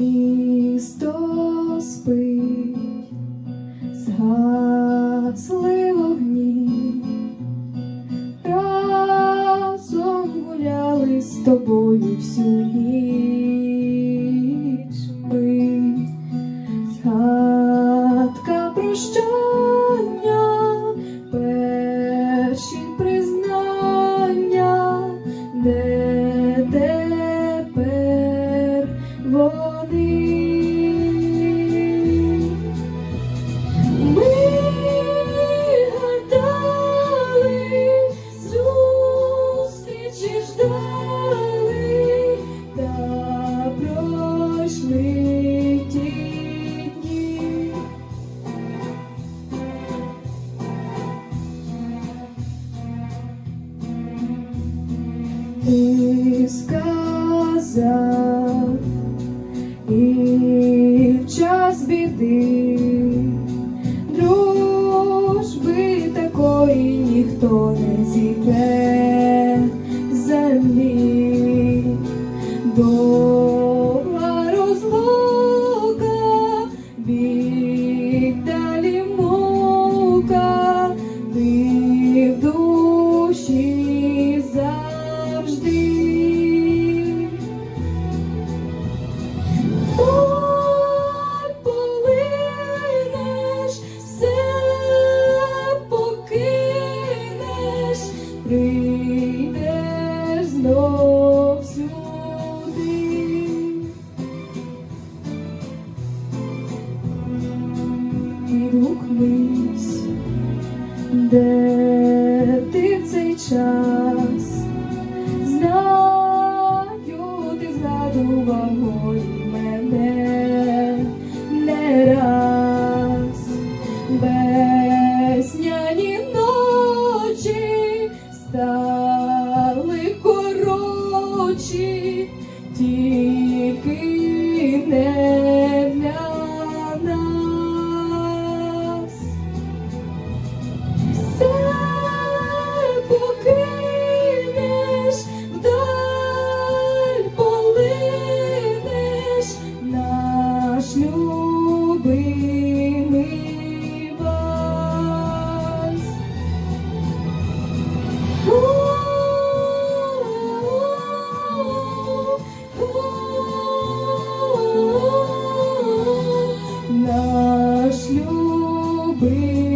Місто спить, гуляли з тобою всю ніч ми. Згадка прощання, перші признання, де тепер Ти і час біди дружби такої ніхто не зійде землі. Відгукнись, де ти в цей час. Знаю, ти згадував мене не раз. Весняні ночі стали коротші, тільки не шлюби.